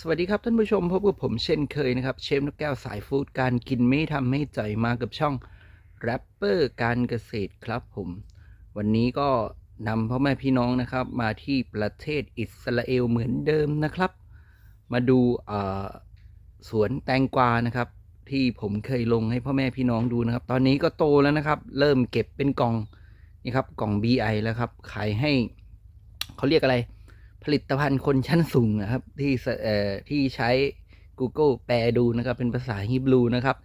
สวัสดีครับท่านผู้ชมพบกับผมเช่นเคยนะครับ เชฟนกแก้วสายฟู้ดการกินไม่ทำให้ใจมากับช่องแรปเปอร์การเกษตรครับผม วันนี้ก็นำพ่อแม่พี่น้องนะครับ มาที่ประเทศอิสราเอลเหมือนเดิมนะครับ มาดูสวนแตงกวานะครับ ที่ผมเคยลงให้พ่อแม่พี่น้องดูนะครับ ตอนนี้ก็โตแล้วนะครับ เริ่มเก็บเป็นกล่องนี่ครับกล่อง BI แล้วครับขายให้เขาเรียกอะไร ผลิตภัณฑ์คนชั้นสูงนะครับ ที่เอ่อที่ใช้ Google แปลดูนะครับเป็นภาษาฮิบรูนะครับ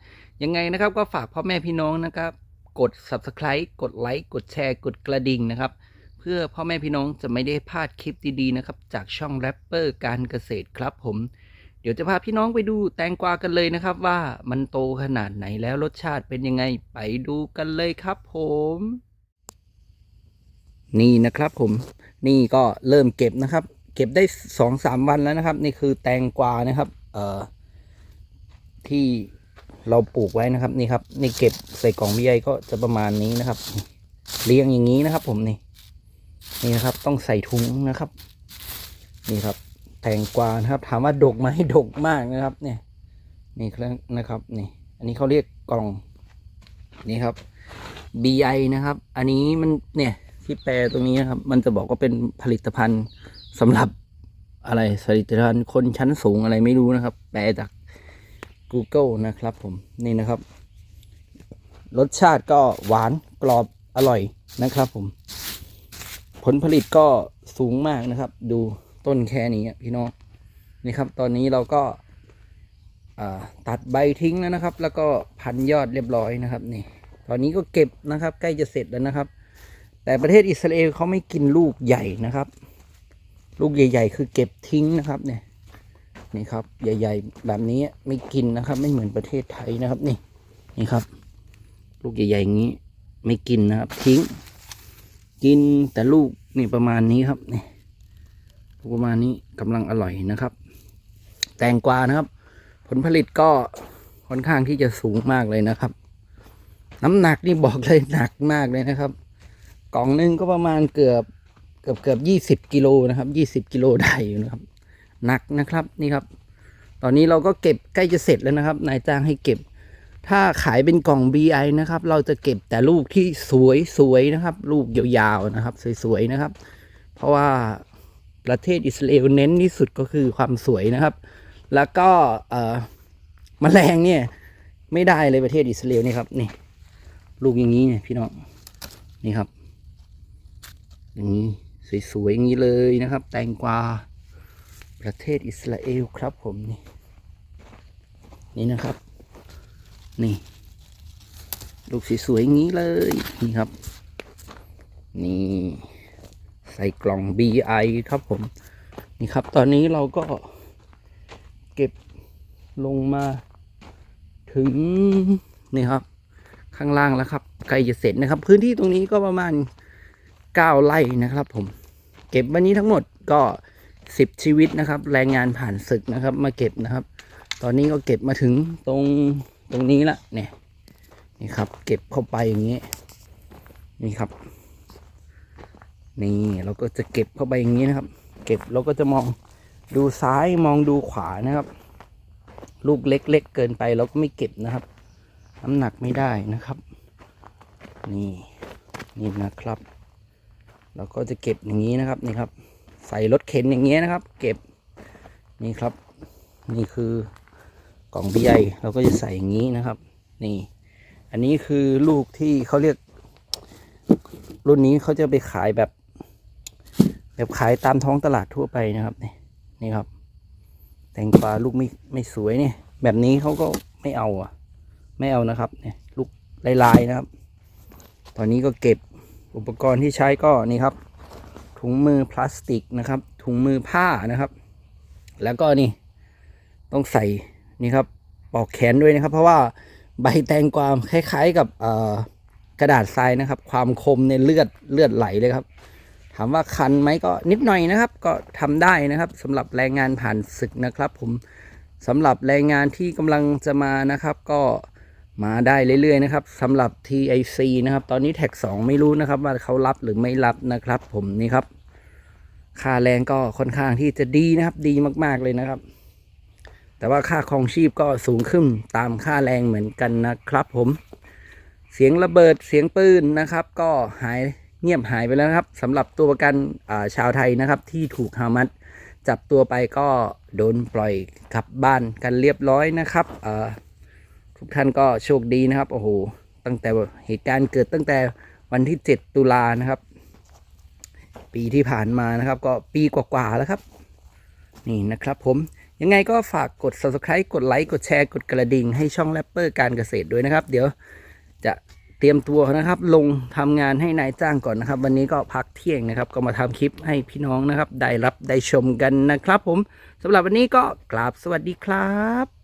ยังไงนะครับก็ฝากพ่อแม่พี่น้องนะครับ กด Subscribe กดไลค์กดแชร์ กดกระดิ่งนะครับ เพื่อพ่อแม่พี่น้องจะไม่ได้พลาดคลิปดีๆนะครับ จากช่องแรปเปอร์การเกษตรครับผม เดี๋ยวจะพาพี่น้องไปดูแตงกวากันเลยนะครับ ว่ามันโตขนาดไหนแล้วรสชาติเป็นยังไงไปดูกันเลยครับผม นี่นะครับผมนี่ก็เริ่มเก็บนะครับ เก็บได้สองสามวันแล้วนะครับ นี่คือแตงกวานะครับ เอ่อที่เราปลูกไว้นะครับนี่ครับนี่เก็บใส่กล่องวิไยก็จะประมาณนี้นะครับ เรียงอย่างนี้นะครับ ผมนี่นี่นะครับ ต้องใส่ถุงนะครับ นี่ครับ แตงกวานะครับ ถามว่าดกไหมดกมากนะครับ เนี่ยนี่ครับนะครับนี่ อันนี้เขาเรียกกล่องนี่ครับ BI นะครับ อันนี้มันเนี่ย ที่แปลตรงนี้นะครับ มันจะบอกว่าเป็นผลิตภัณฑ์สำหรับอะไรผลิตภัณฑ์คนชั้นสูงอะไรไม่รู้นะครับ แปลจาก Google นะครับ ผมนี่นะครับ รสชาติก็หวานกรอบอร่อยนะครับ ผม ผลผลิตก็สูงมากนะครับ ดูต้นแค่นี้พี่น้องนี่ครับ ตอนนี้เราก็ตัดใบทิ้งแล้วนะครับ แล้วก็พันยอดเรียบร้อยนะครับนี่ ตอนนี้ก็เก็บนะครับ ใกล้จะเสร็จแล้วนะครับ แต่ประเทศอิสราเอลเขาไม่กินลูกใหญ่นะครับ ลูกใหญ่ ๆ คือเก็บทิ้งนะครับเนี่ยนี่ครับ ใหญ่ ๆ แบบนี้ไม่กินนะครับ ไม่เหมือนประเทศไทยนะครับนี่นี่ครับ ลูกใหญ่ๆอย่างนี้ ไม่กินนะครับ ทิ้ง กินแต่ลูกนี่ประมาณนี้ครับนี่ประมาณนี้กำลังอร่อยนะครับ แตงกวานะครับ ผลผลิตก็ค่อนข้างที่จะสูงมากเลยนะครับ น้ำหนักนี่บอกเลยหนักมากเลยนะครับ กล่องหนึงก็ประมาณเกือบเกือบเกือบยี่สิบกิโลนะครับยี่สิบกิโลได้อยู่นะครับหนักนะครับนี่ครับ ตอนนี้เราก็เก็บใกล้จะเสร็จแล้วนะครับนายจ้างให้เก็บ ถ้าขายเป็นกล่อง BI นะครับ เราจะเก็บแต่ลูกที่สวยสวยๆนะครับ ลูกยาวๆนะครับ สวยๆนะครับ เพราะว่าประเทศอิสราเอลเน้นที่สุดก็คือความสวยนะครับ แล้วก็เอ่อแมลงเนี่ย ไม่ได้เลยประเทศอิสราเอลนี่ครับนี่ ลูกอย่างนี้เนี่ยพี่น้องนี่ครับ อย่างนี้สวยๆอย่างนี้เลยนะครับ แตงกวาประเทศอิสราเอลครับผมนี่นี่นะครับ นี่ ลูกสวยๆอย่างนี้เลยนี่ครับ นี่ใส่กล่อง BI ครับผม นี่ครับ ตอนนี้เราก็เก็บลงมาถึงนี่ครับ ข้างล่างแล้วครับใกล้จะเสร็จนะครับ พื้นที่ตรงนี้ก็ประมาณ เก้าไร่นะครับ ผม เก็บวันนี้ทั้งหมดก็สิบชีวิตนะครับ แรงงานผ่านศึกนะครับ มาเก็บนะครับ ตอนนี้ก็เก็บมาถึงตรงตรงนี้ละเนี่ยนี่ครับ เก็บเข้าไปอย่างนี้ นี่ครับ นี่เราก็จะเก็บเข้าไปอย่างนี้นะครับ เก็บเราก็จะมองดูซ้ายมองดูขวานะครับ ลูกเล็กๆเกินไปเราก็ไม่เก็บนะครับ น้ำหนักไม่ได้นะครับ นี่นี่นะครับ เราก็จะเก็บอย่างนี้นะครับนี่ครับ ใส่รถเข็นอย่างเงี้ยนะครับ เก็บนี่ครับ นี่คือกล่องบีไอเราก็จะใส่อย่างนี้นะครับ นี่ อันนี้คือลูกที่เขาเรียก รุ่นนี้เขาจะไปขายแบบ แบบขายตามท้องตลาดทั่วไปนะครับ นี่นี่ครับ แตงกวาลูกไม่ไม่สวยเนี่ย แบบนี้เขาก็ไม่เอาอะ ไม่เอานะครับ เนี่ย ลูกลายๆนะครับ ตอนนี้ก็เก็บ อุปกรณ์ที่ใช้ก็นี่ครับ ถุงมือพลาสติกนะครับ ถุงมือผ้านะครับ แล้วก็นี่ต้องใส่นี่ครับปลอกแขนด้วยนะครับ เพราะว่าใบแตงกวาคล้าย ๆ กับกระดาษทรายนะครับ ความคมในเลือดเลือดไหลเลยครับ ถามว่าคันไหมก็นิดหน่อยนะครับ ก็ทำได้นะครับสำหรับแรงงานผ่านศึกนะครับ ผมสำหรับแรงงานที่กำลังจะมานะครับ ก็ มาได้เรื่อยๆนะครับสำหรับ TIC นะครับ ตอนนี้แท็ก 2 ไม่รู้นะครับ ว่าเขารับหรือไม่รับนะครับ ผมนี่ครับ ค่าแรงก็ค่อนข้างที่จะดีนะครับ ดีมากๆเลยนะครับ แต่ว่าค่าครองชีพก็สูงขึ้นตามค่าแรงเหมือนกันนะครับ ผม เสียงระเบิดเสียงปืนนะครับ ก็หายเงียบหายไปแล้วครับสำหรับตัวประกันชาวไทยนะครับ ที่ถูกฮามัสจับตัวไปก็โดนปล่อยกลับบ้านกันเรียบร้อยนะครับอ่า ทุกท่านก็โชคดีนะครับ โอ้โห ตั้งแต่เหตุการณ์เกิดตั้งแต่วันที่ 7 ตุลานะครับ ปีที่ผ่านมานะครับ ก็ปีกว่าๆแล้วครับ นี่นะครับผมยังไงก็ฝากกด subscribe กดไลค์กดแชร์กดกระดิ่งให้ช่องแรปเปอร์การเกษตรด้วยนะครับ เดี๋ยวจะเตรียมตัวนะครับ ลงทำงานให้นายจ้างก่อนนะครับ วันนี้ก็พักเที่ยงนะครับ ก็มาทำคลิปให้พี่น้องนะครับ ได้รับได้ชมกันนะครับ ผมสำหรับวันนี้ก็กราบสวัสดีครับ